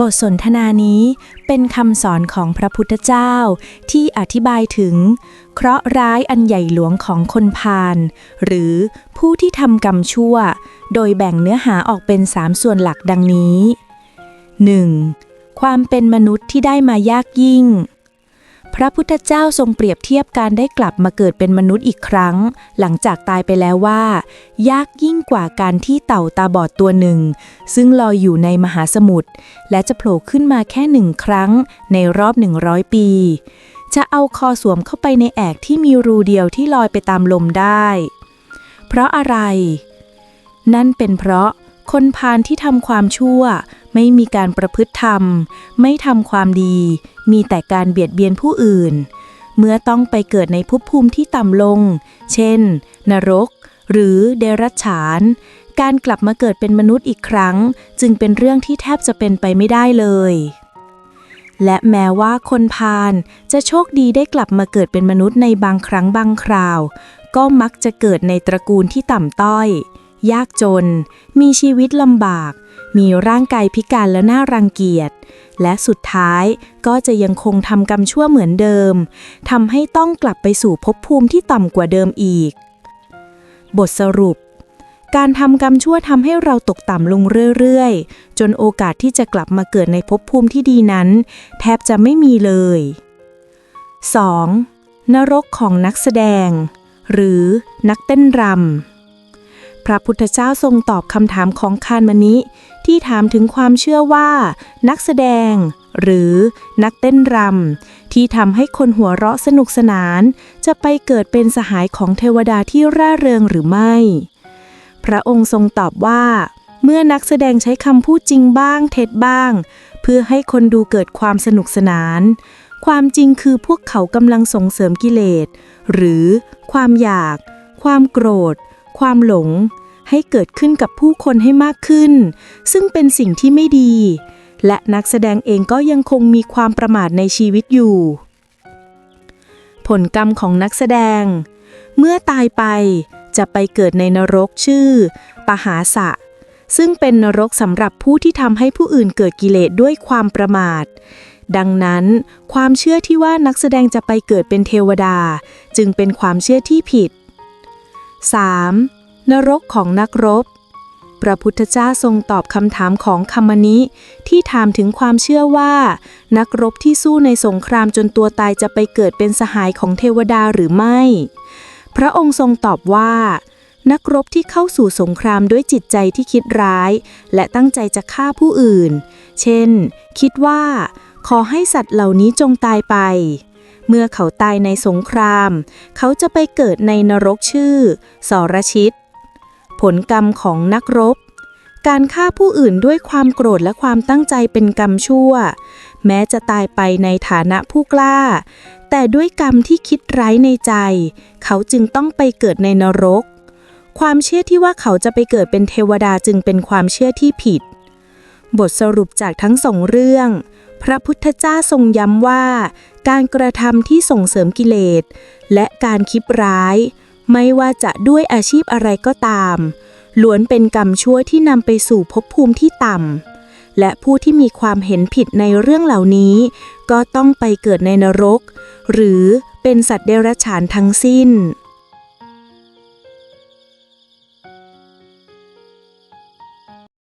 บทสนทนานี้เป็นคำสอนของพระพุทธเจ้าที่อธิบายถึง เคราะห์ร้ายอันใหญ่หลวงของคนพาลหรือผู้ที่ทำกรรมชั่ว โดยแบ่งเนื้อหาออกเป็นสามส่วนหลักดังนี้ 1. ความเป็นมนุษย์ที่ได้มายากยิ่ง พระพุทธเจ้าทรงเปรียบเทียบการได้กลับมาเกิดเป็นมนุษย์อีกครั้ง หลังจากตายไปแล้วว่า ยากยิ่งกว่าการที่เต่าตาบอดตัวหนึ่ง ซึ่งลอยอยู่ในมหาสมุทรและจะโผล่ขึ้นมาแค่หนึ่งครั้งในรอบ 100 ปี จะเอาคอสวมเข้าไปในแอกที่มีรูเดียวที่ลอยไปตามลมได้ เพราะอะไร นั่นเป็นเพราะคนพาลที่ทำความชั่ว ไม่มีการประพฤติธรรม ไม่ทำความดี มีแต่การเบียดเบียนผู้อื่น เมื่อต้องไปเกิดในภพภูมิที่ต่ำลง เช่น นรก หรือเดรัจฉาน การกลับมาเกิดเป็นมนุษย์อีกครั้ง จึงเป็นเรื่องที่แทบจะเป็นไปไม่ได้เลยและแม้ว่าคนพาลจะโชคดีได้กลับมาเกิดเป็นมนุษย์ในบางครั้งบางคราว ก็มักจะเกิดในตระกูลที่ต่ำต้อย ยากจน มีชีวิตลำบาก มีร่างกายพิการและน่ารังเกียจ และสุดท้ายก็จะยังคงทำกรรมชั่วเหมือนเดิมทำให้ต้องกลับไปสู่ภพภูมิที่ต่ำกว่าเดิมอีก บทสรุป การทำกรรมชั่วทำให้เราตกต่ำลงเรื่อยๆ จนโอกาสที่จะกลับมาเกิดในภพภูมิที่ดีนั้น แทบจะไม่มีเลย 2. นรกของนักแสดง หรือนักเต้นรำ พระพุทธเจ้าทรงตอบคำถามของคานมณิที่ถามถึงความเชื่อว่า นักแสดง หรือนักเต้นรำที่ทำให้คนหัวเราะสนุกสนาน จะไปเกิดเป็นสหายของเทวดาที่ร่าเริงหรือไม่ พระองค์ทรงตอบว่า เมื่อนักแสดงใช้คำพูดจริงบ้าง เท็จบ้าง เพื่อให้คนดูเกิดความสนุกสนาน ความจริงคือพวกเขากำลังส่งเสริมกิเลส หรือความอยาก ความโกรธ ความหลง ให้เกิดขึ้นกับผู้คนให้มากขึ้น ซึ่งเป็นสิ่งที่ไม่ดี และนักแสดงเองก็ยังคงมีความประมาทในชีวิตอยู่ ผลกรรมของนักแสดง เมื่อตายไปจะไปเกิดในนรกชื่อ ปหาสะ ซึ่งเป็นนรกสำหรับผู้ที่ทำให้ผู้อื่นเกิดกิเลสด้วยความประมาท ดังนั้นความเชื่อที่ว่านักแสดงจะไปเกิดเป็นเทวดา จึงเป็นความเชื่อที่ผิด 3. นรกของนักรบ พระพุทธเจ้าทรงตอบคำถามของคำมณิที่ถามถึงความเชื่อว่า นักรบที่สู้ในสงครามจนตัวตายจะไปเกิดเป็นสหายของเทวดาหรือไม่ พระองค์ทรงตอบว่า นักรบที่เข้าสู่สงครามด้วยจิตใจที่คิดร้าย และตั้งใจจะฆ่าผู้อื่น เช่น คิดว่า ขอให้สัตว์เหล่านี้จงตายไปเมื่อเขาตายในสงคราม เขาจะไปเกิดในนรกชื่อ สรชิต ผลกรรมของนักรบ การฆ่าผู้อื่นด้วยความโกรธและความตั้งใจเป็นกรรมชั่ว แม้จะตายไปในฐานะผู้กล้า แต่ด้วยกรรมที่คิดร้ายในใจ เขาจึงต้องไปเกิดในนรก ความเชื่อที่ว่าเขาจะไปเกิดเป็นเทวดาจึงเป็นความเชื่อที่ผิด บทสรุปจากทั้งสองเรื่อง พระพุทธเจ้าทรงย้ำว่า การกระทำที่ส่งเสริมกิเลสและการคิดร้าย ไม่ว่าจะด้วยอาชีพอะไรก็ตาม ล้วนเป็นกรรมชั่วที่นำไปสู่ภพภูมิที่ต่ำ และผู้ที่มีความเห็นผิดในเรื่องเหล่านี้ ก็ต้องไปเกิดในนรก หรือเป็นสัตว์เดรัจฉานทั้งสิ้น